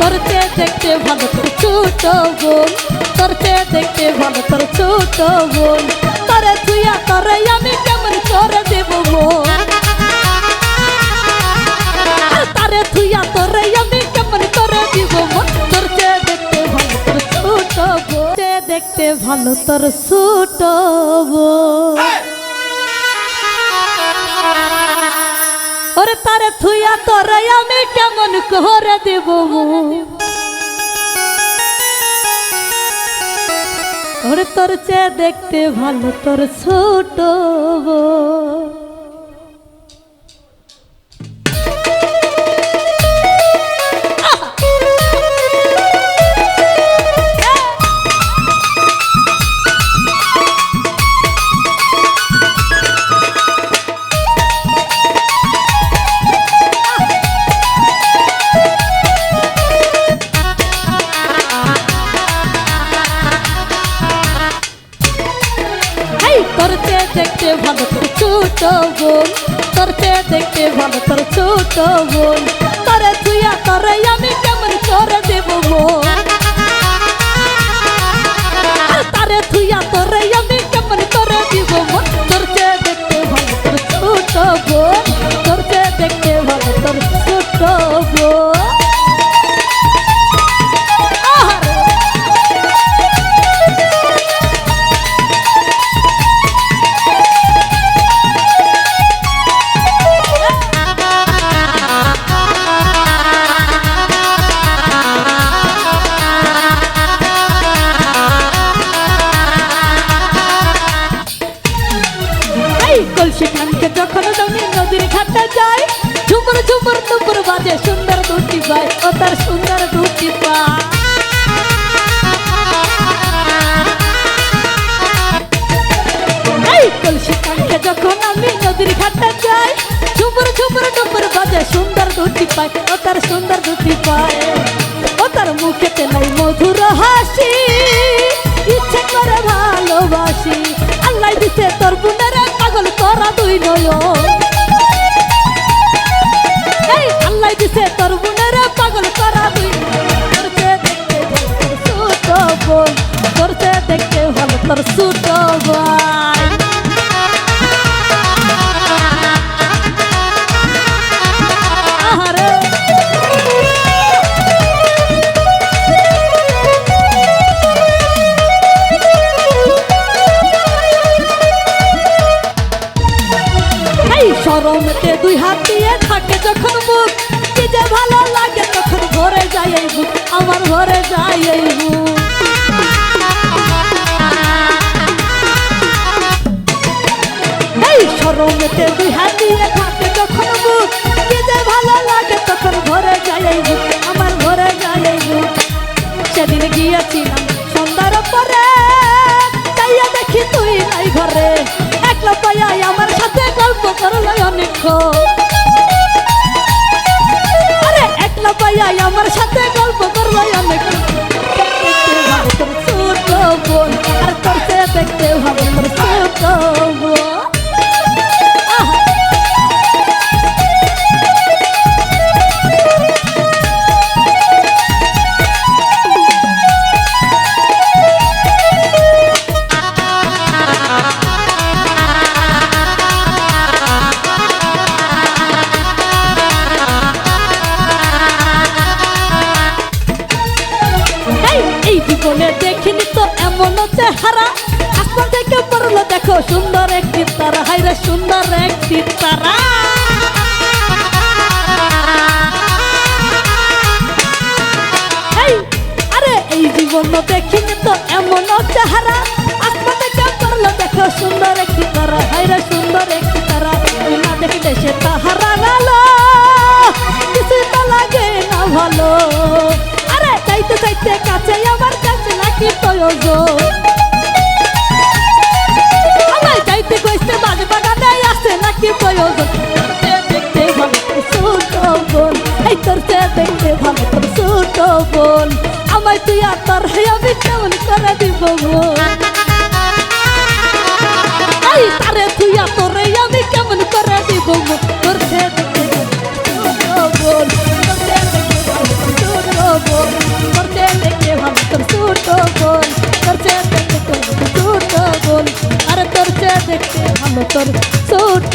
তোর চেয়ে দেখতে ভালো তোর ছোট বোন তোর চেয়ে দেখতে ভালো তোর ছোট বোন তোরে তুইয়া তোরে আমি কেমন করে দেব মন আর তারে তুইয়া তোরে আমি কেমন করে দিব মন তোর চেয়ে দেখতে ভালো তোর ছোট বোন চেয়ে দেখতে ভালো তোর ছোট বোন ওরে তারে আমি কেমন করে দেব? তোর চেয়ে দেখতে ভালো তোর ছোট দেখতে ভালো তোর ছোট বোন। তোর চেয়ে দেখতে ভালো তোর ছোট বোন। তোরে তুইয়া তোরে আমি কেমন করে দেব তারে তুইয়া তোরে আমি কেমন করে দিব তোর চেয়ে দেখতে ভালো তোর ছোট বোন। তোর চেয়ে দেখতে ভালো তোর ছোট বোন। ঝুমুর নুপুর বাজে, সুন্দর দুটি পাই ও তার সুন্দর দুটি পা এই কলসি খানকে যখন আমি নদীর ঘাটে যাই ঝুমুর ঝুমুর নুপুর বাজে, সুন্দর দুটি পাই ও তার সুন্দর দুটি পায়। ও তার মুখেতে নাই মধুর হাসি, ইচ্ছে করে ভালোবাসি। আল্লাহ দিছে তোর বুনের পাগল করা দুই নয়ন। দিছে তোর বুনের পাগল করা দুই তোর চেয়ে দেখতে তোর ছোট বোন তোর চেয়ে দেখতে ভালো তোর ছোট দুই হাত দিয়ে থাকে যখন মুখ কি যে ভালো লাগে তখন ঘরে যাই এই বুক, আমার ঘরে যাই এই বুক। এই সরমতে দুই হাত দিয়ে থাকে যখন মুখ কি যে ভালো লাগে তখন ঘরে যাই এই বুক, আমার ঘরে যাই এই বুক। সেদিন গিয়েছিলাম সন্ধ্যার পরে তাইয়া দেখি তুই নাই ঘরে, একলা পাইয়াই আমার সাথে গল্প করল অনেকক্ষণ। পাইয়াই আমার সাথে গল্প ভালো তোর ছোট বোন। আর তোর দেখতে হবে তোর ছোট চেহারা। আসমান থেকে পড়ল দেখো সুন্দর একটি তারা। হাইরে সুন্দর একটি তারা। এই জীবন দেখিনি তো এমন চেহারা। আসমান থেকে পড়ল দেখো সুন্দর একটি তারা। হাইরে সুন্দর একটি তারা। না দেখলে সে তাহারা গেল কিছু তো লাগে না ভালো। আরে, চাইতে চাইতে কাছে আমার কাছে নাকি প্রয়োজন। বাজ বাগানে আসে নাকি প্রয়োজন? দেখতে ভালো ছোট বোন। এই তোর চেয়ে দেখতে ভালো তোর ছোট বোন। আমায় তুই আর তোর আমি কেমন করে দিব বোন এই তারে তুই আর তোরে তোর ছোট